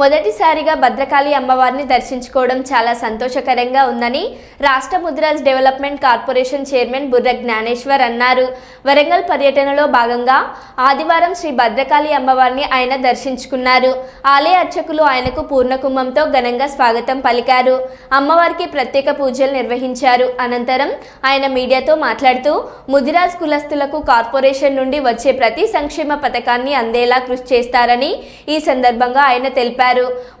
మొదటిసారిగా భద్రకాళి అమ్మవారిని దర్శించుకోవడం చాలా సంతోషకరంగా ఉందని రాష్ట్ర ముద్రాజ్ డెవలప్మెంట్ కార్పొరేషన్ చైర్మన్ బుర్ర జ్ఞానేశ్వర్ అన్నారు. వరంగల్ పర్యటనలో భాగంగా ఆదివారం శ్రీ భద్రకాళి అమ్మవారిని ఆయన దర్శించుకున్నారు. ఆలయ అర్చకులు ఆయనకు పూర్ణకుంభంతో ఘనంగా స్వాగతం పలికారు. అమ్మవారికి ప్రత్యేక పూజలు నిర్వహించారు. అనంతరం ఆయన మీడియాతో మాట్లాడుతూ ముదిరాజ్ కులస్తులకు కార్పొరేషన్ నుండి వచ్చే ప్రతి సంక్షేమ పథకాన్ని అందేలా కృషి చేస్తారని ఈ సందర్భంగా ఆయన తెలిపారు.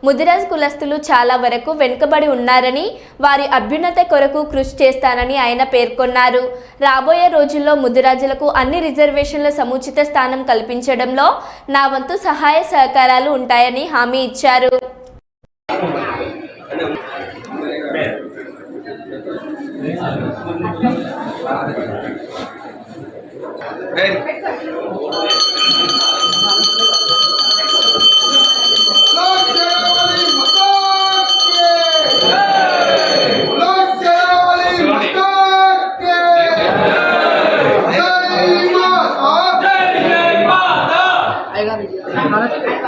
ముదిరాజ్ కులస్తులు చాలా వరకు వెనుకబడి ఉన్నారని వారి అభ్యున్నత కొరకు కృషి చేస్తానని ఆయన పేర్కొన్నారు. రాబోయే రోజుల్లో ముదిరాజులకు అన్ని రిజర్వేషన్ల సముచిత స్థానం కల్పించడంలో నా వంతు సహాయ సహకారాలు ఉంటాయని హామీ ఇచ్చారు. Hey.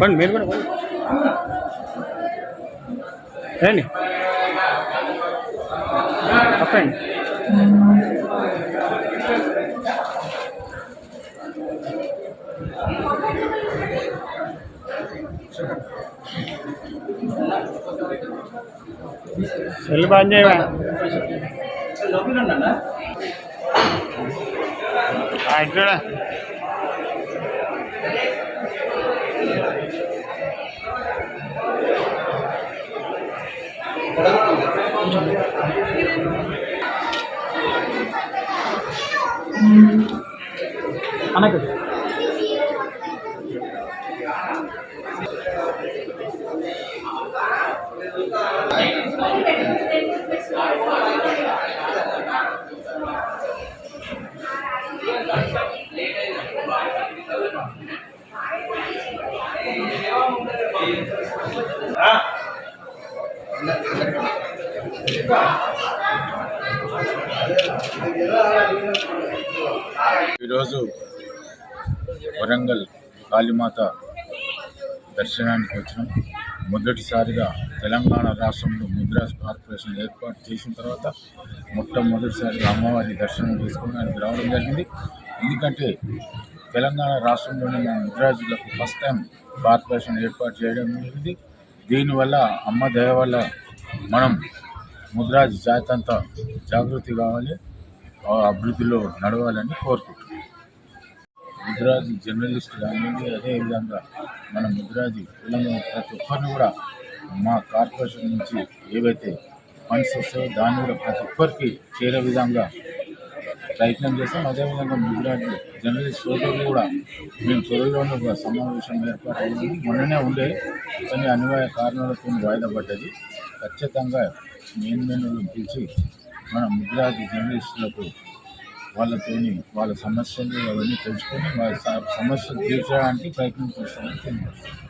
ಬಂದು ಮೇಲೆ ಬನ್ನಿ ಹೇಳಿ ಅಪ್ಪಂಡಿ మీరు కూడా పండి రండి తప్పండి సెల్ బంద్ చేయవా ఆ, ఇటు చూడ అనకు ఈరోజు వరంగల్ కాళీమాత దర్శనానికి వచ్చినాం. మొదటిసారిగా తెలంగాణ రాష్ట్రంలో ముద్రాస్ కార్పొరేషన్ ఏర్పాటు చేసిన తర్వాత మొట్టమొదటిసారిగా అమ్మవారి దర్శనం చేసుకోవడానికి రావడం జరిగింది. ఎందుకంటే తెలంగాణ రాష్ట్రంలోని మన ముద్రాజులకు ఫస్ట్ టైం కార్పొరేషన్ ఏర్పాటు చేయడం జరిగింది. దీనివల్ల అమ్మ దయ వల్ల మనం ముద్రాజ్ జాతి అంతా జాగృతి కావాలి ఆ అభివృద్ధిలో నడవాలని కోరుకుంటున్నాం. ముద్రాజి జర్నలిస్ట్ కానివ్వండి అదేవిధంగా మన ముద్రాజి పిల్లలు ప్రతి ఒక్కరిని కూడా మా కార్పొరేషన్ నుంచి ఏవైతే ఫండ్స్ వస్తాయో దాన్ని కూడా ప్రతి ఒక్కరికి చేరే విధంగా ప్రయత్నం చేస్తాం. అదేవిధంగా గుజరాత్ జర్నలిస్ట్ సోదరులు కూడా మేము త్వరలోనే ఒక సమావేశం ఏర్పాటు అయింది మొన్ననే ఉండే కొన్ని అనివార్య కారణాలతో వాయిదా పడ్డది. ఖచ్చితంగా మెయిన్ మెయిన్ పిలిచి మన ముద్రాజు జర్నలిస్టులకు వాళ్ళతోని వాళ్ళ సమస్యలు అవన్నీ తెలుసుకొని వాళ్ళ సమస్యలు తీర్చడానికి ప్రయత్నం చేస్తామని తెలియజేస్తాం